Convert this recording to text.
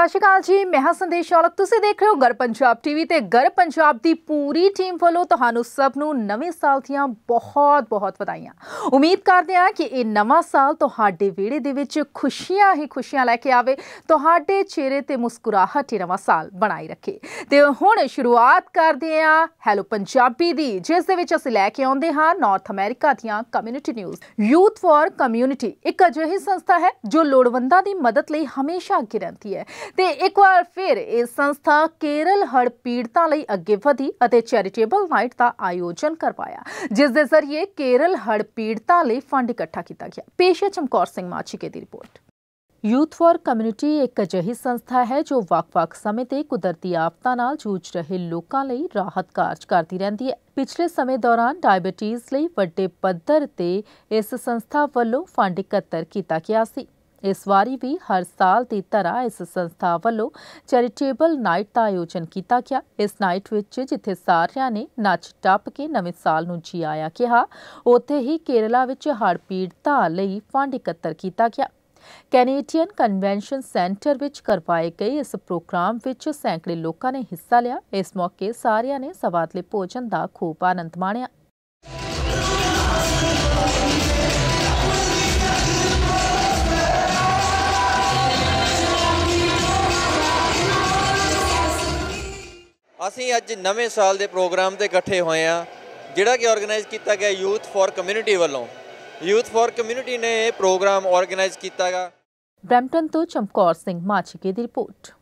ਸਤਿ ਸ਼੍ਰੀ ਅਕਾਲ ਜੀ, ਮੈਂ ਹਾਂ ਸੰਦੇਸ਼ ਔਲਖ ਤੁਸੀਂ ਦੇਖ ਰਹੇ ਹੋ ਗਰ ਪੰਜਾਬ ਟੀਵੀ ਤੇ ਗਰ ਪੰਜਾਬ ਦੀ ਪੂਰੀ ਟੀਮ ਵੱਲੋਂ ਤੁਹਾਨੂੰ ਸਭ ਨੂੰ ਨਵੇਂ ਸਾਲ ਦੀਆਂ ਬਹੁਤ-ਬਹੁਤ ਵਧਾਈਆਂ। ਉਮੀਦ ਕਰਦੇ ਹਾਂ ਕਿ ਇਹ ਨਵਾਂ ਸਾਲ ਤੁਹਾਡੇ ਵਿਹੜੇ ਦੇ ਵਿੱਚ ਖੁਸ਼ੀਆਂ ਹੀ ਖੁਸ਼ੀਆਂ ਲੈ ਕੇ ਆਵੇ, ਤੁਹਾਡੇ ਚਿਹਰੇ ਤੇ ਮੁਸਕਰਾਹਟ ਹੀ ਨਵਾਂ ਸਾਲ ਬਣਾਈ ਰੱਖੇ। ਤੇ ਹੁਣ ਸ਼ੁਰੂਆਤ ਕਰਦੇ ਹਾਂ ਹੈਲੋ ਪੰਜਾਬੀ ਦੀ, ਜਿਸ ਦੇ ਵਿੱਚ ਅਸੀਂ ਲੈ ਕੇ ਆਉਂਦੇ ਹਾਂ ਨਾਰਥ ਅਮਰੀਕਾ ਦੀਆਂ community news youth for community ਇੱਕ ਅਜਿਹੀ ਸੰਸਥਾ ਹੈ ਜੋ ਲੋੜਵੰਦਾਂ ਦੀ ਮਦਦ ਲਈ ਹਮੇਸ਼ਾ ਅੱਗੇ ਰਹਿੰਦੀ ਹੈ। ਤੇ ਇੱਕ ਵਾਰ ਫਿਰ ਇਹ ਸੰਸਥਾ ਕੇਰਲ ਹੜ ਪੀੜਤਾਂ ਲਈ ਅੱਗੇ ਵਧੀ ਅਤੇ ਚੈਰੀਟੇਬਲ ਨਾਈਟ ਦਾ ਆਯੋਜਨ ਕਰਵਾਇਆ, ਜਿਸ ਦੇ ਜ਼ਰੀਏ ਕੇਰਲ ਹੜ ਪੀੜਤਾਂ ਲਈ ਫੰਡ ਇਕੱਠਾ ਕੀਤਾ ਗਿਆ। ਪੇਸ਼ ਚਮਕੌਰ ਸਿੰਘ ਮਾਚੀਕੇ ਦੀ ਰਿਪੋਰਟ। ਯੂਥ ਫॉर ਕਮਿਊਨਿਟੀ ਇੱਕ ਅਜਿਹੀ ਸੰਸਥਾ ਹੈ ਜੋ ਵੱਖ-ਵੱਖ ਸਮੇਂ ਤੇ ਕੁਦਰਤੀ ਆਫਤਾਂ ਨਾਲ ਜੂਝ ਰਹੇ ਲੋਕਾਂ ਲਈ ਰਾਹਤ ਕਾਰਜ ਕਰਦੀ ਰਹਿੰਦੀ ਹੈ। ਪਿਛਲੇ ਸਮੇਂ ਦੌਰਾਨ ਡਾਇਬੀਟੀਜ਼ ਲਈ ਵੱਡੇ ਪੱਧਰ ਤੇ ਇਸ ਸੰਸਥਾ ਵੱਲੋਂ ਫੰਡ ਇਕੱਤਰ ਕੀਤਾ ਗਿਆ ਸੀ। ਇਸ ਵਾਰੀ ਵੀ ਹਰ ਸਾਲ ਦੀ ਤਰ੍ਹਾਂ ਇਸ ਸੰਸਥਾ ਵੱਲੋਂ ਚੈਰੀਟੇਬਲ ਨਾਈਟ ਦਾ ਆਯੋਜਨ ਕੀਤਾ ਗਿਆ। ਇਸ ਨਾਈਟ ਵਿੱਚ ਜਿੱਥੇ ਸਾਰਿਆਂ ਨੇ ਨੱਚ ਟੱਪ ਕੇ ਨਵੇਂ ਸਾਲ ਨੂੰ ਜੀ ਆਇਆ ਕਿਹਾ, ਉੱਥੇ ਹੀ ਕੇਰਲਾ ਵਿੱਚ ਹੜ੍ਹ ਪੀੜਤਾਂ ਲਈ ਫੰਡ ਇਕੱਤਰ ਕੀਤਾ ਗਿਆ। ਕੈਨੇਡੀਅਨ ਕਨਵੈਨਸ਼ਨ ਸੈਂਟਰ ਵਿੱਚ ਕਰਵਾਏ ਗਏ ਇਸ ਪ੍ਰੋਗਰਾਮ ਵਿੱਚ ਸੈਂਕੜੇ ਲੋਕਾਂ ਨੇ ਹਿੱਸਾ ਲਿਆ। ਇਸ ਮੌਕੇ ਸਾਰਿਆਂ ਨੇ ਸਵਾਦਲੇ ਭੋਜਨ ਦਾ ਖੂਬ ਆਨੰਦ ਮਾਣਿਆ। ਅਸੀਂ ਅੱਜ ਨਵੇਂ ਸਾਲ ਦੇ ਪ੍ਰੋਗਰਾਮ ਤੇ ਇਕੱਠੇ ਹੋਏ ਆ ਜਿਹੜਾ ਕਿ ਆਰਗੇਨਾਈਜ਼ ਕੀਤਾ ਗਿਆ ਯੂਥ ਫॉर ਕਮਿਊਨਿਟੀ ਵੱਲੋਂ। ਯੂਥ ਫॉर ਕਮਿਊਨਿਟੀ ਨੇ ਇਹ ਪ੍ਰੋਗਰਾਮ ਆਰਗੇਨਾਈਜ਼ ਕੀਤਾਗਾ ਬ੍ਰੈਂਪਟਨ ਤੋਂ ਚਮਕੌਰ ਸਿੰਘ ਮਾਛੀਕੇ ਦੀ ਰਿਪੋਰਟ।